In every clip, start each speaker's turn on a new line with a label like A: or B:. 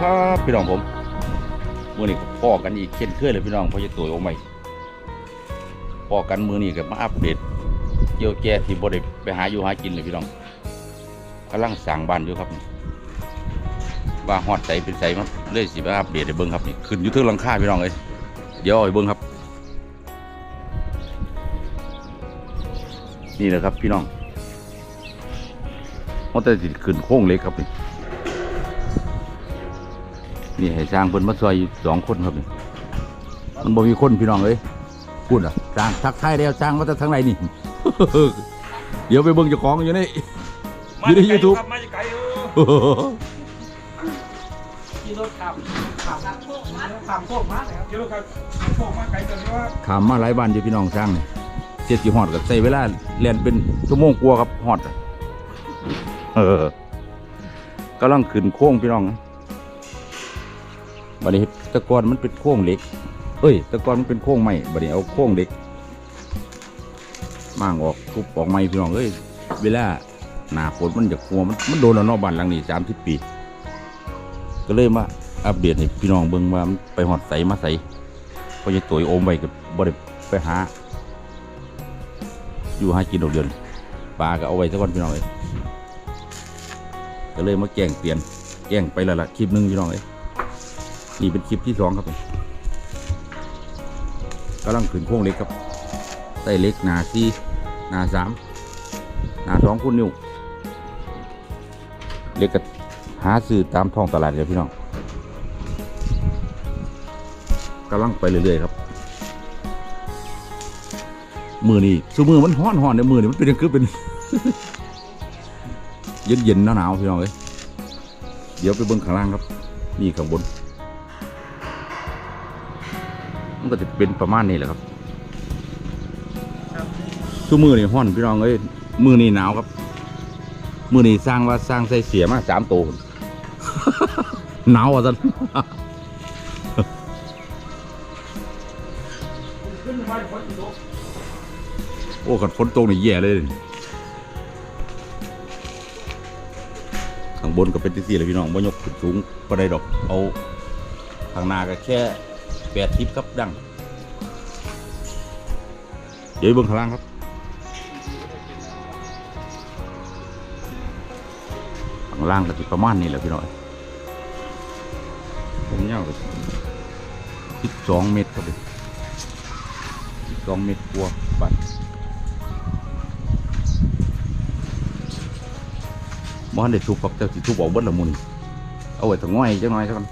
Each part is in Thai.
A: ครับพี่น้องผมมือนี้พ่อกันอีกเช่นเคยเลยพี่น้องเพราะจะตัวโอไม่พ่อกันมือนี้ก็มาอัปเดตเกี่ยวแก่ที่บ่ได้ไปหาอยู่หากินเลยพี่น้องกำลังสร้างบ้านอยู่ครับว่าฮอดใสเป็นใสมันเลยสิมาอัปเดตให้เบิ่งครับนี่ขึ้นอยู่เทึงลังคาพี่น้องเอ้ยเดี๋ยวเอาให้เบิ่งครับ นี่แหละครับพี่น้องมันแต่ขึ้นโค้งเล็กครับนี่ นี่ให้สร้างเพิ่นมาซอยอยู่สองคนครับนี่มันบ่มีคนพี่น้องเอ้ยพูดอะสร้างทักทายแล้วสร้างมาจากทางไหนนี่ เดี๋ยวไปเบิ่งเจ้าของอยู่นี่อยู่ใน YouTube
B: มาจากไกลเออ
C: ขี่รถขับขับขับโชคมาขับโชคมาเลยครับ
B: เดี๋ยวเราครับโชคมาไกลจนว่า
A: ขามมาหลายบ้านอยู่พี่น้องสร้างนี่เจ็ดสิฮอดก็ใช้เวลาเรียนเป็นชั่วโมงกว่าครับฮอดอะเออกำลังขึ้นโค้งพี่น้อง บัดนี้ตะกอนมันเป็นโค้งเหล็ก เอ้ย ตะกอนมันเป็นโค้งไม้บัดนี้เอาโค้งเหล็กมางออกทุบออกไม้พี่น้องเอ้ย เวลาหนาฝนมันจะกลัวมันมันโดนแล้วนอกบ้านหลังนี้สามสิบปี ก็เลยมาอัปเดตให้พี่น้องเบิ่งว่ามันไปหอดใสมาใสพราะจะตัวโอมไว้ก็บ่ได้ไปหา อยู่หากินดอกเดือนปลาก็เอาไว้สักวันพี่น้องเอ้ยก็เลยมาแกล้งเปลี่ยนแกล้งไปล้วล่ะคลิปหนึ่งพี่น้องเอ้ย นี่เป็นคลิปที่สองครับผมกำลังขึ้นโค้งเล็กครับใต้เล็กหนาสี่หนาสามหนาสองคุณนิ้วเล็กก็หาซื้อตามท้องตลาดเลยพี่น้องกำลังไปเรื่อยๆครับ มือนี่ซูมือมันห้อนห้อนในมือนี่มันเป็นยังคือเป็นเย็นย็นๆหนาวๆพี่น้องเอ้ยเดี๋ยวไปเบิ้งข้างล่างครับ นี่ข้างบน มันก็จะเป็นประมาณนี้แหละครับซูมือนี่ห้อนพี่น้องเอ้ยมือนี่หนาวครับ มือนี่สร้างว่าสร้างใส่เสียมาสามโตวหนาวอะท่าน
B: ขึ้นมาคนอีก
A: โอ้ขันฝนตกนี่แย่เลย ข้างบนก็เป็นที่สี่เลยพี่น้องบ่ยกขึ้นสูงก็ได้ดอกเอาข้างหน้าก็แค่ แปดทิปครับดังเดี๋ยวไปเบิ่งข้างล่างครับข้างล่างก็สิประมาณนี้แหละพี่น้องผมยาวก็สิบสองเมตรครับสิบสองเมตรกว่าบัดบ่ทันได้ทุบครับแต่สิทุบออกเบิดละมุนเอาไว้ถง่อยจังหน่อยซะก่อน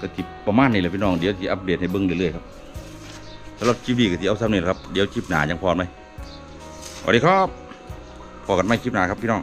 A: ก็สิประมาณนี้แหละพี่น้องเดี๋ยวสิอัปเดตให้เบิ้งเรื่อยๆครับสำหรับคลิปนี้ก็สิเอาซ้ำนี่ยครับเดี๋ยวคลิปหน้ายังพอไหมสวัสดีครับพอกันไหมคลิปหน้าครับพี่น้อง